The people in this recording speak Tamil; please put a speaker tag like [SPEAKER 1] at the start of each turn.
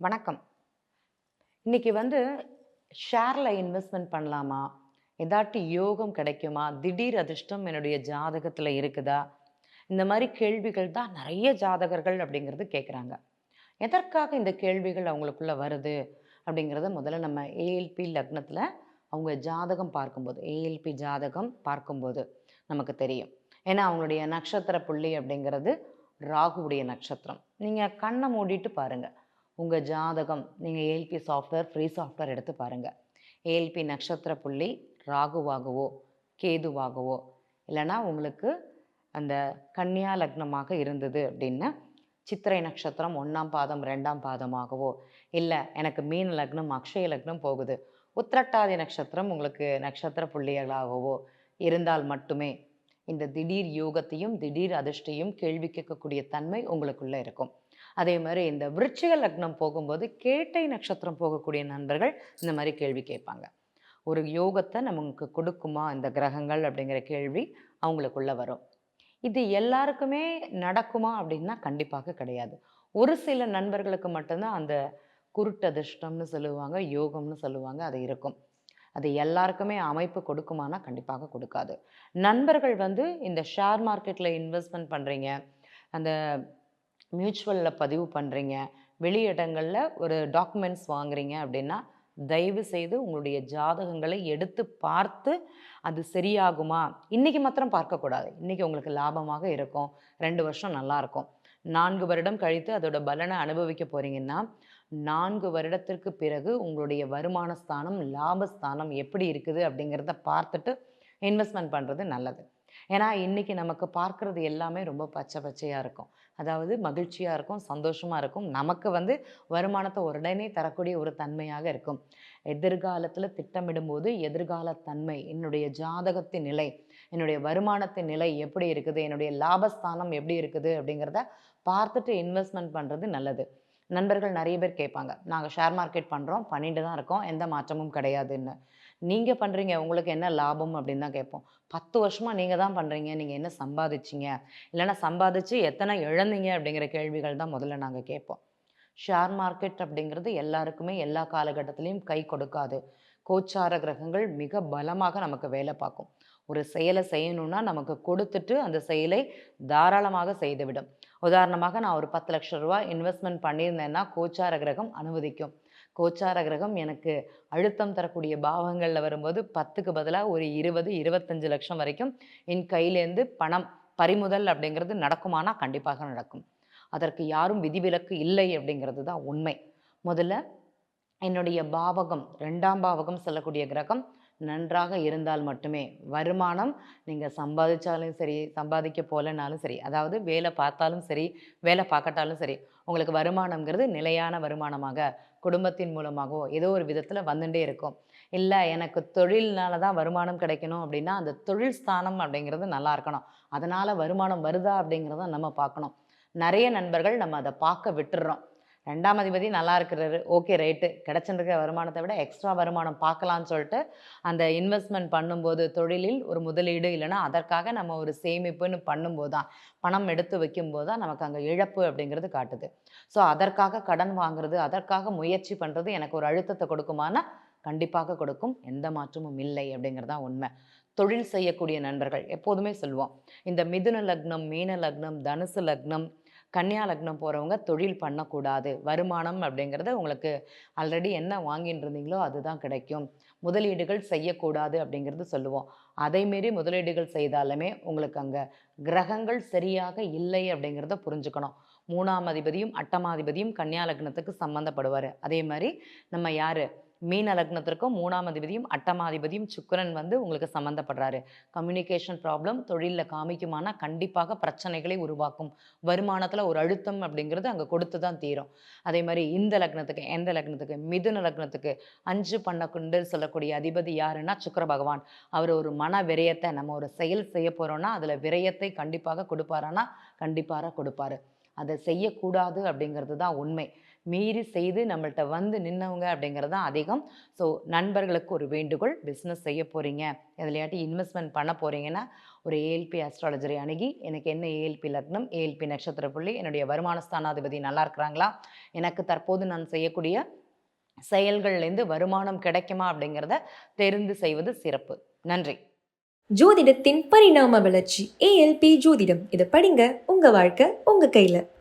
[SPEAKER 1] வணக்கம். இன்னைக்கு வந்து ஷேரில் இன்வெஸ்ட்மெண்ட் பண்ணலாமா? ஏதாட்டி யோகம் கிடைக்குமா? திடீர் அதிர்ஷ்டம் என்னுடைய ஜாதகத்தில் இருக்குதா? இந்த மாதிரி கேள்விகள் தான் நிறைய ஜாதகர்கள் அப்படிங்கிறது கேட்குறாங்க எதற்காக இந்த கேள்விகள் அவங்களுக்குள்ளே வருது? அப்படிங்கிறத முதல்ல நம்ம ஏஎல்பி லக்னத்தில் அவங்க ஜாதகம் பார்க்கும்போது ஏஎல்பி ஜாதகம் பார்க்கும்போது நமக்கு தெரியும். ஏன்னா அவங்களுடைய நட்சத்திர புள்ளி அப்படிங்கிறது ராகுவுடைய நட்சத்திரம். நீங்கள் கண்ணை மூடிட்டு பாருங்கள் உங்கள் ஜாதகம் நீங்கள் ஏஎல்பி சாஃப்ட்வேர் ஃப்ரீ சாஃப்ட்வேர் எடுத்து பாருங்கள் ஏஎல்பி நட்சத்திர புள்ளி ராகுவாகவோ கேதுவாகவோ இல்லைன்னா உங்களுக்கு அந்த கன்னியா லக்னமாக இருந்தது அப்படின்னா சித்திரை நட்சத்திரம் ஒன்றாம் பாதம் ரெண்டாம் பாதமாகவோ இல்லை எனக்கு மீன லக்னம் அக்ஷய லக்னம் போகுது. உத்திரட்டாதி நட்சத்திரம் உங்களுக்கு நட்சத்திர புள்ளிகளாகவோ இருந்தால் மட்டுமே இந்த திடீர் யோகத்தையும் திடீர் அதிர்ஷ்டையும் கேள்வி கேட்கக்கூடிய தன்மை உங்களுக்குள்ளே இருக்கும். அதே மாதிரி இந்த விருச்சிக லக்னம் போகும்போது கேட்டை நட்சத்திரம் போகக்கூடிய நண்பர்கள் இந்த மாதிரி கேள்வி கேட்பாங்க. ஒரு யோகத்தை நமக்கு கொடுக்குமா இந்த கிரகங்கள் அப்படிங்கிற கேள்வி அவங்களுக்குள்ளே வரும். இது எல்லாருக்குமே நடக்குமா அப்படின்னா கண்டிப்பாக கிடையாது. ஒரு சில நண்பர்களுக்கு மட்டும்தான் அந்த குருட்டதிர்ஷ்டம்னு சொல்லுவாங்க யோகம்னு சொல்லுவாங்க அது இருக்கும். அது எல்லாருக்குமே அமைப்பு கொடுக்குமானா கண்டிப்பாக கொடுக்காது. நண்பர்கள் வந்து இந்த ஷேர் மார்க்கெட்டில் இன்வெஸ்ட்மெண்ட் பண்ணுறீங்க அந்த மியூச்சுவலில் பதிவு பண்ணுறீங்க வெளி இடங்களில் ஒரு டாக்குமெண்ட்ஸ் வாங்குறீங்க அப்படின்னா தயவு செய்து உங்களுடைய ஜாதகங்களை எடுத்து பார்த்து அது சரியாகுமா? இன்றைக்கி மாத்திரம் பார்க்கக்கூடாது. இன்றைக்கி உங்களுக்கு லாபமாக இருக்கும். ரெண்டு வருஷம் நல்லாயிருக்கும் நான்கு வருடம் கழித்து அதோட பலனை அனுபவிக்க போகிறீங்கன்னா நான்கு வருடத்திற்கு பிறகு உங்களுடைய வருமான ஸ்தானம் லாபஸ்தானம் எப்படி இருக்குது அப்படிங்கிறத பார்த்துட்டு இன்வெஸ்ட்மெண்ட் பண்ணுறது நல்லது. ஏன்னா இன்றைக்கி நமக்கு பார்க்குறது எல்லாமே ரொம்ப பச்சை பச்சையாக இருக்கும். அதாவது மகிழ்ச்சியாக இருக்கும் சந்தோஷமாக இருக்கும். நமக்கு வந்து வருமானத்தை உடனே தரக்கூடிய ஒரு தன்மையாக இருக்கும். எதிர்காலத்தில் திட்டமிடும்போது எதிர்கால தன்மை என்னுடைய ஜாதகத்தின் நிலை என்னுடைய வருமானத்தின் நிலை எப்படி இருக்குது என்னுடைய லாபஸ்தானம் எப்படி இருக்குது அப்படிங்கிறத பார்த்துட்டு இன்வெஸ்ட்மெண்ட் பண்ணுறது நல்லது. நண்பர்கள் நிறைய பேர் கேட்பாங்க நாங்கள் ஷேர் மார்க்கெட் பண்ணுறோம் பண்ணிட்டு தான் இருக்கோம் எந்த மாற்றமும் கிடையாதுன்னு. நீங்கள் பண்ணுறீங்க உங்களுக்கு என்ன லாபம் அப்படின்னு தான் கேட்போம். பத்து வருஷமாக நீங்கள் தான் பண்ணுறீங்க நீங்கள் என்ன சம்பாதிச்சிங்க? இல்லைன்னா சம்பாதிச்சு எத்தனை இழந்தீங்க அப்படிங்கிற கேள்விகள் தான் முதல்ல நாங்கள் கேட்போம். ஷேர் மார்க்கெட் அப்படிங்கிறது எல்லாருக்குமே எல்லா காலகட்டத்திலையும் கை கொடுக்காது. கோச்சார கிரகங்கள் மிக பலமாக நமக்கு வேலை பார்க்கும். ஒரு செயலை செய்யணும்னா நமக்கு கொடுத்துட்டு அந்த செயலை தாராளமாக செய்துவிடும். உதாரணமாக நான் ஒரு பத்து லட்ச ரூபா இன்வெஸ்ட்மெண்ட் பண்ணியிருந்தேன்னா கோச்சார கிரகம் அனுமதிக்கும். கோச்சார கிரகம் எனக்கு அழுத்தம் தரக்கூடிய பாவங்களில் வரும்போது பத்துக்கு பதிலாக ஒரு இருபது இருபத்தஞ்சு லட்சம் வரைக்கும் என் கையிலேருந்து பணம் பறிமுதல் அப்படிங்கிறது நடக்குமானா கண்டிப்பாக நடக்கும். அதற்கு யாரும் விதிவிலக்கு இல்லை அப்படிங்கிறது தான் உண்மை. முதல்ல என்னுடைய பாவகம் ரெண்டாம் பாவகம் சொல்லக்கூடிய கிரகம் நன்றாக இருந்தால் மட்டுமே வருமானம் நீங்கள் சம்பாதிச்சாலும் சரி சம்பாதிக்க போகலனாலும் சரி அதாவது வேலை பார்த்தாலும் சரி வேலை பார்க்கட்டாலும் சரி உங்களுக்கு வருமானம்ங்கிறது நிலையான வருமானமாக குடும்பத்தின் மூலமாகவோ ஏதோ ஒரு விதத்தில் வந்துட்டே இருக்கும். இல்லை எனக்கு தொழில்னால தான் வருமானம் கிடைக்கணும் அப்படின்னா அந்த தொழில் ஸ்தானம் அப்படிங்கிறது நல்லா இருக்கணும். அதனால் வருமானம் வருதா அப்படிங்கிறத நம்ம பார்க்கணும். நிறைய நண்பர்கள் நம்ம அதை பார்க்க விட்டுடுறோம் ரெண்டாம் அதிபதி நல்லா இருக்கிறாரு. Okay right. கிடச்சிருக்கிற வருமானத்தை விட எக்ஸ்ட்ரா வருமானம் பார்க்கலான்னு சொல்லிட்டு அந்த இன்வெஸ்ட்மெண்ட் பண்ணும்போது தொழிலில் ஒரு முதலீடு இல்லைன்னா அதற்காக நம்ம ஒரு சேமிப்புன்னு பண்ணும்போது தான் பணம் எடுத்து வைக்கும்போது தான் நமக்கு அங்கே இழப்பு அப்படிங்கிறது காட்டுது. ஸோ அதற்காக கடன் வாங்குறது அதற்காக முயற்சி பண்ணுறது எனக்கு ஒரு அழுத்தத்தை கொடுக்குமானா கண்டிப்பாக கொடுக்கும். எந்த மாற்றமும் இல்லை அப்படிங்கிறது தான் உண்மை. தொழில் செய்யக்கூடிய நண்பர்கள் எப்போதுமே சொல்லுவோம் இந்த மிதுன லக்னம் மீன லக்னம் தனுசு லக்னம் கன்னியா லக்னம் போகிறவங்க தொழில் பண்ணக்கூடாது. வருமானம் அப்படிங்கிறது உங்களுக்கு ஆல்ரெடி என்ன வாங்கிட்டு இருந்தீங்களோ அதுதான் கிடைக்கும். முதலீடுகள் செய்யக்கூடாது அப்படிங்கிறது சொல்லுவோம். அதை முதலீடுகள் செய்தாலுமே உங்களுக்கு அங்கே கிரகங்கள் சரியாக இல்லை அப்படிங்கிறத புரிஞ்சுக்கணும். மூணாம் அதிபதியும் அட்டமாதிபதியும் கன்னியா லக்னத்துக்கு சம்மந்தப்படுவார். அதே மாதிரி நம்ம யார்? மீன லக்னத்திற்கும் மூணாம் அதிபதியும் அட்டமாதிபதியும் சுக்கரன் வந்து உங்களுக்கு சம்மந்தப்படுறாரு கம்யூனிகேஷன் ப்ராப்ளம் தொழிலில் காமிக்குமானா கண்டிப்பாக பிரச்சனைகளை உருவாக்கும். வருமானத்தில் ஒரு அழுத்தம் அப்படிங்கிறது அங்கே கொடுத்து தான் தீரும். அதே மாதிரி இந்த லக்னத்துக்கு எந்த லக்னத்துக்கு மிதுன லக்னத்துக்கு அஞ்சு பண்ணக்குண்டு சொல்லக்கூடிய அதிபதி யாருன்னா சுக்கர பகவான். அவர் ஒரு மன விரயத்தை நம்ம ஒரு செயல் செய்ய போகிறோன்னா அதில் விரயத்தை கண்டிப்பாக கொடுப்பாரானா கண்டிப்பாக கொடுப்பாரு. அதை செய்யக்கூடாது அப்படிங்கிறது தான் உண்மை. மீறி செய்து நம்மள்கிட்ட வந்து நின்னவங்க அப்படிங்கிறது தான் அதிகம். ஸோ நண்பர்களுக்கு ஒரு வேண்டுகோள் பிஸ்னஸ் செய்ய போகிறீங்க எதுலையாட்டி இன்வெஸ்ட்மெண்ட் பண்ண போகிறீங்கன்னா ஒரு ஏஎல்பி அஸ்ட்ராலஜரை அணுகி எனக்கு என்ன ஏஎல்பி லக்னம் ஏஎல்பி நட்சத்திர புள்ளி என்னுடைய வருமான ஸ்தானாதிபதி நல்லா இருக்கிறாங்களா? எனக்கு தற்போது நான் செய்யக்கூடிய செயல்கள்லேருந்து வருமானம் கிடைக்குமா அப்படிங்கிறத தெரிந்து செய்வது சிறப்பு. நன்றி.
[SPEAKER 2] ஜோதிடத்தின் பரிணாம வளர்ச்சி ஏஎல்பி ஜோதிடம். இதை படிங்க. உங்க வாழ்க்கை உங்க கையில.